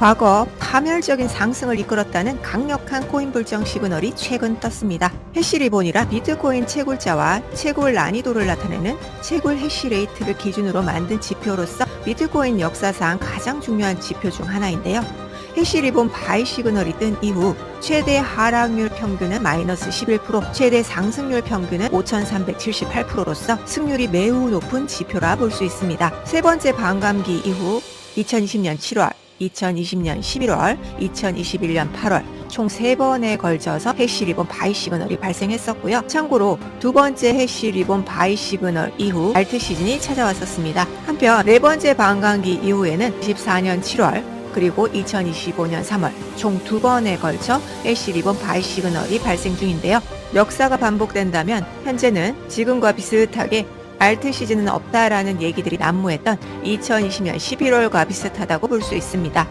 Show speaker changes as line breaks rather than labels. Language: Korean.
과거 파멸적인 상승을 이끌었다는 강력한 코인 불정 시그널이 최근 떴습니다. 해시리본이라 비트코인 채굴자와 채굴 난이도를 나타내는 채굴 해시레이트를 기준으로 만든 지표로서 비트코인 역사상 가장 중요한 지표 중 하나인데요. 해시리본 바이 시그널이 뜬 이후 최대 하락률 평균은 마이너스 11%, 최대 상승률 평균은 5,378%로서 승률이 매우 높은 지표라 볼 수 있습니다. 세 번째 반감기 이후 2020년 7월, 2020년 11월, 2021년 8월 총 세번에 걸쳐서 해시 리본 바이 시그널이 발생했었고요. 참고로 두 번째 해시 리본 바이 시그널 이후 알트 시즌이 찾아왔었습니다. 한편 네 번째 반감기 이후에는 24년 7월 그리고 2025년 3월 총 두 번에 걸쳐 해시리본 바이 시그널이 발생 중인데요. 역사가 반복된다면 현재는 지금과 비슷하게 알트 시즌은 없다라는 얘기들이 난무했던 2020년 11월과 비슷하다고 볼 수 있습니다.